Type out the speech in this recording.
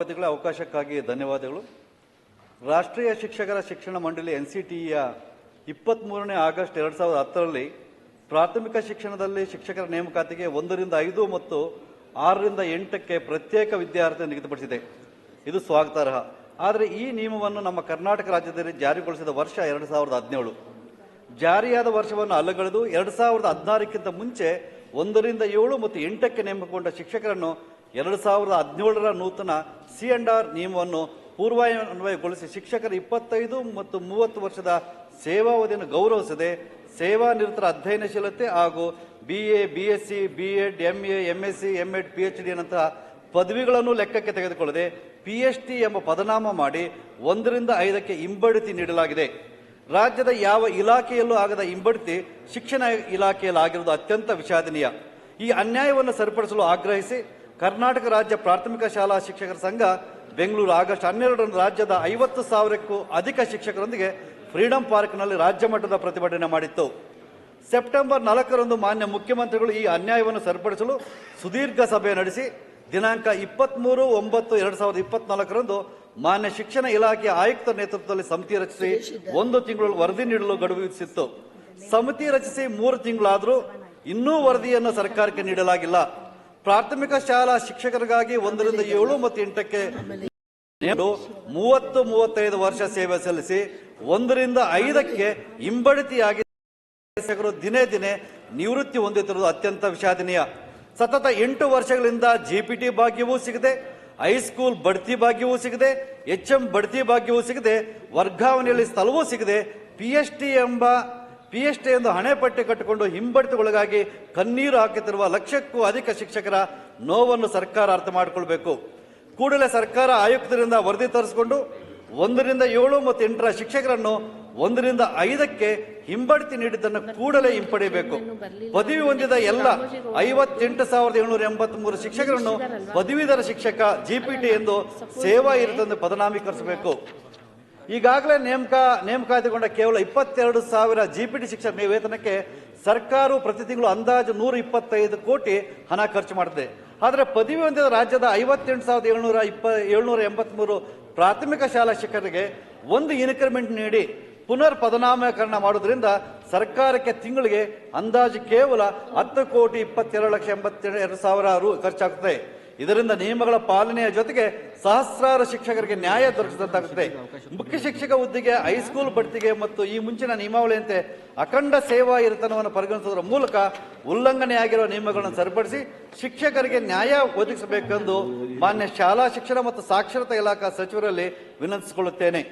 ಧನ್ಯವಾದಗಳ, ಅವಕಾಶಕ್ಕಾಗಿ ಧನ್ಯವಾದಗಳು. ರಾಷ್ಟ್ರೀಯ ಶಿಕ್ಷಕರ ಶಿಕ್ಷಣ ಮಂಡಳಿ ಎನ್ಸಿಟಿಯ ಇಪ್ಪತ್ತ್ಮೂರನೇ ಆಗಸ್ಟ್ ಎರಡು ಸಾವಿರದ ಹತ್ತರಲ್ಲಿ ಪ್ರಾಥಮಿಕ ಶಿಕ್ಷಣದಲ್ಲಿ ಶಿಕ್ಷಕರ ನೇಮಕಾತಿಗೆ ಒಂದರಿಂದ ಐದು ಮತ್ತು ಆರರಿಂದ ಎಂಟಕ್ಕೆ ಪ್ರತ್ಯೇಕ ವಿದ್ಯಾರ್ಥಿ ನಿಗದಿಪಡಿಸಿದೆ. ಇದು ಸ್ವಾಗತಾರ್ಹ. ಆದರೆ ಈ ನಿಯಮವನ್ನು ನಮ್ಮ ಕರ್ನಾಟಕ ರಾಜ್ಯದಲ್ಲಿ ಜಾರಿಗೊಳಿಸಿದ ವರ್ಷ ಎರಡು ಸಾವಿರದ ಹದಿನೇಳು. ಜಾರಿಯಾದ ವರ್ಷವನ್ನು ಅಲ್ಲಗಳೆದು ಎರಡು ಸಾವಿರದ ಹದಿನಾರಕ್ಕಿಂತ ಮುಂಚೆ ಒಂದರಿಂದ ಏಳು ಮತ್ತು ಎಂಟಕ್ಕೆ ನೇಮಕಗೊಂಡ ಶಿಕ್ಷಕರನ್ನು ಎರಡು ಸಾವಿರದ ಹದಿನೇಳರ ನೂತನ ಸಿ ಅಂಡ್ ಆರ್ ನಿಯಮವನ್ನು ಪೂರ್ವಾನ್ವಯಗೊಳಿಸಿ ಶಿಕ್ಷಕರ ಇಪ್ಪತ್ತೈದು ಮತ್ತು ಮೂವತ್ತು ವರ್ಷದ ಸೇವಾವಧಿಯನ್ನು ಗೌರವಿಸದೆ ಸೇವಾ ನಿರತರ ಅಧ್ಯಯನಶೀಲತೆ ಹಾಗೂ B A B S C B Ed M A M S C M Ed P H D ನಂತಹ ಪದವಿಗಳನ್ನು ಲೆಕ್ಕಕ್ಕೆ ತೆಗೆದುಕೊಳ್ಳದೆ ಪಿ ಎಚ್ ಡಿ ಎಂಬ ಪದನಾಮ ಮಾಡಿ ಒಂದರಿಂದ ಐದಕ್ಕೆ ಹಿಂಬಡಿತಿ ನೀಡಲಾಗಿದೆ. ರಾಜ್ಯದ ಯಾವ ಇಲಾಖೆಯಲ್ಲೂ ಆಗದ ಹಿಂಬಡ್ತಿ ಶಿಕ್ಷಣ ಇಲಾಖೆಯಲ್ಲಿ ಆಗಿರುವುದು ಅತ್ಯಂತ ವಿಷಾದನೀಯ. ಈ ಅನ್ಯಾಯವನ್ನು ಸರಿಪಡಿಸಲು ಆಗ್ರಹಿಸಿ ಕರ್ನಾಟಕ ರಾಜ್ಯ ಪ್ರಾಥಮಿಕ ಶಾಲಾ ಶಿಕ್ಷಕರ ಸಂಘ ಬೆಂಗಳೂರು ಆಗಸ್ಟ್ ಹನ್ನೆರಡರಂದು ರಾಜ್ಯದ ಐವತ್ತು ಸಾವಿರಕ್ಕೂ ಅಧಿಕ ಶಿಕ್ಷಕರೊಂದಿಗೆ ಫ್ರೀಡಂ ಪಾರ್ಕ್ನಲ್ಲಿ ರಾಜ್ಯ ಮಟ್ಟದ ಪ್ರತಿಭಟನೆ ಮಾಡಿತ್ತು. ಸೆಪ್ಟೆಂಬರ್ ನಾಲ್ಕರಂದು ಮಾನ್ಯ ಮುಖ್ಯಮಂತ್ರಿಗಳು ಈ ಅನ್ಯಾಯವನ್ನು ಸರಿಪಡಿಸಲು ಸುದೀರ್ಘ ಸಭೆ ನಡೆಸಿ, ದಿನಾಂಕ ಇಪ್ಪತ್ಮೂರು ಒಂಬತ್ತು ಎರಡು ಸಾವಿರದ ಇಪ್ಪತ್ನಾಲ್ಕರಂದು ಮಾನ್ಯ ಶಿಕ್ಷಣ ಇಲಾಖೆಯ ಆಯುಕ್ತ ನೇತೃತ್ವದಲ್ಲಿ ಸಮಿತಿ ರಚಿಸಿ ಒಂದು ತಿಂಗಳು ವರದಿ ನೀಡಲು ಗಡುವು ವಿಧಿಸಿತ್ತು. ಸಮಿತಿ ರಚಿಸಿ ಮೂರು ತಿಂಗಳಾದರೂ ಇನ್ನೂ ವರದಿಯನ್ನು ಸರ್ಕಾರಕ್ಕೆ ನೀಡಲಾಗಿಲ್ಲ. ಪ್ರಾಥಮಿಕ ಶಾಲಾ ಶಿಕ್ಷಕರಿಗಾಗಿ ಒಂದರಿಂದ ಏಳು ಮತ್ತು ಎಂಟಕ್ಕೆ ಮೂವತ್ತು ಮೂವತ್ತೈದು ವರ್ಷ ಸೇವೆ ಸಲ್ಲಿಸಿ ಒಂದರಿಂದ ಐದಕ್ಕೆ ಹಿಂಬಡಿತಿಯಾಗಿ ಶಿಕ್ಷಕರು ದಿನೇ ದಿನೇ ನಿವೃತ್ತಿ ಹೊಂದುತ್ತಿರುವುದು ಅತ್ಯಂತ ವಿಷಾದನೀಯ. ಸತತ ಎಂಟು ವರ್ಷಗಳಿಂದ ಜಿಪಿಟಿ ಭಾಗ್ಯವೂ ಸಿಗದೆ, ಹೈಸ್ಕೂಲ್ ಬಡ್ತಿ ಭಾಗ್ಯವೂ ಸಿಗದೆ, ಎಚ್ ಎಂ ಬಡ್ತಿ ಭಾಗ್ಯವೂ ಸಿಗದೆ, ವರ್ಗಾವಣೆಯಲ್ಲಿ ಸ್ಥಳವೂ ಸಿಗದೆ, ಪಿ ಎಚ್ ಡಿ ಎಂಬ ಪಿ ಎಚ್ ಡಿ ಎಂದು ಹಣೆ ಪಟ್ಟಿ ಕಟ್ಟಿಕೊಂಡು ಹಿಂಬಡಿತಗೊಳಗಾಗಿ ಕಣ್ಣೀರು ಹಾಕುತ್ತಿರುವ ಲಕ್ಷಕ್ಕೂ ಅಧಿಕ ಶಿಕ್ಷಕರ ನೋವನ್ನು ಸರ್ಕಾರ ಅರ್ಥ ಮಾಡಿಕೊಳ್ಬೇಕು. ಕೂಡಲೇ ಸರ್ಕಾರ ಆಯುಕ್ತರಿಂದ ವರದಿ ತರಿಸಿಕೊಂಡು ಒಂದರಿಂದ ಏಳು ಮತ್ತು ಎಂಟರ ಶಿಕ್ಷಕರನ್ನು ಒಂದರಿಂದ ಐದಕ್ಕೆ ಹಿಂಬಡ್ತಿ ನೀಡಿದ್ದನ್ನು ಕೂಡಲೇ ಹಿಂಪಡೆಯಬೇಕು. ಪದವಿ ಹೊಂದಿದ ಎಲ್ಲ ಐವತ್ತೆಂಟು ಸಾವಿರದ ಏಳ್ನೂರ ಎಂಬತ್ತ್ ಮೂರು ಶಿಕ್ಷಕರನ್ನು ಪದವೀಧರ ಶಿಕ್ಷಕ ಜಿಪಿಟಿ ಎಂದು ಸೇವಾ ಇರುತ್ತೆಂದು ಪದನಾಮೀಕರಿಸಬೇಕು. ಈಗಾಗಲೇ ನೇಮಕ ನೇಮಕಾತಿಗೊಂಡ ಕೇವಲ ಇಪ್ಪತ್ತೆರಡು ಸಾವಿರ ಜಿ ಪಿ ಟಿ ಶಿಕ್ಷಕ ವೇತನಕ್ಕೆ ಸರ್ಕಾರವು ಪ್ರತಿ ತಿಂಗಳು ಅಂದಾಜು ನೂರ ಇಪ್ಪತ್ತೈದು ಕೋಟಿ ಹಣ ಖರ್ಚು ಮಾಡಿದೆ ಆದರೆ ಪದವಿ ಹೊಂದಿದ ರಾಜ್ಯದ ಐವತ್ತೆಂಟು ಸಾವಿರದ ಏಳ್ನೂರ ಇಪ್ಪ, ಏಳ್ನೂರ ಎಂಬತ್ಮೂರು ಪ್ರಾಥಮಿಕ ಶಾಲಾ ಶಿಕ್ಷಕರಿಗೆ ಒಂದು ಇನ್ಕ್ರಿಮೆಂಟ್ ನೀಡಿ ಪುನರ್ ಪದನಾಮಕರಣ ಮಾಡುವುದರಿಂದ ಸರ್ಕಾರಕ್ಕೆ ತಿಂಗಳಿಗೆ ಅಂದಾಜು ಕೇವಲ ಹತ್ತು ಕೋಟಿ ಇಪ್ಪತ್ತೆರಡು ಲಕ್ಷ ಎಂಬತ್ತೆರಡು ಎರಡು ಸಾವಿರ ರು ಖರ್ಚಾಗುತ್ತದೆ ಇದರಿಂದ ನಿಯಮಗಳ ಪಾಲನೆಯ ಜೊತೆಗೆ ಸಹಸ್ರಾರು ಶಿಕ್ಷಕರಿಗೆ ನ್ಯಾಯ ದೊರಕಿಸಿದಂತಾಗುತ್ತದೆ. ಮುಖ್ಯ ಶಿಕ್ಷಕ ಹುದ್ದೆಗೆ ಹೈಸ್ಕೂಲ್ ಬಡ್ತಿಗೆ ಮತ್ತು ಈ ಮುಂಚಿನ ನಿಯಮಾವಳಿಯಂತೆ ಅಖಂಡ ಸೇವಾ ಇರತನವನ್ನು ಪರಿಗಣಿಸುವುದರ ಮೂಲಕ ಉಲ್ಲಂಘನೆಯಾಗಿರುವ ನಿಯಮಗಳನ್ನು ಸರಿಪಡಿಸಿ ಶಿಕ್ಷಕರಿಗೆ ನ್ಯಾಯ ಒದಗಿಸಬೇಕೆಂದು ಮಾನ್ಯ ಶಾಲಾ ಶಿಕ್ಷಣ ಮತ್ತು ಸಾಕ್ಷರತಾ ಇಲಾಖಾ ಸಚಿವರಲ್ಲಿ ವಿನಂತಿಸಿಕೊಳ್ಳುತ್ತೇನೆ.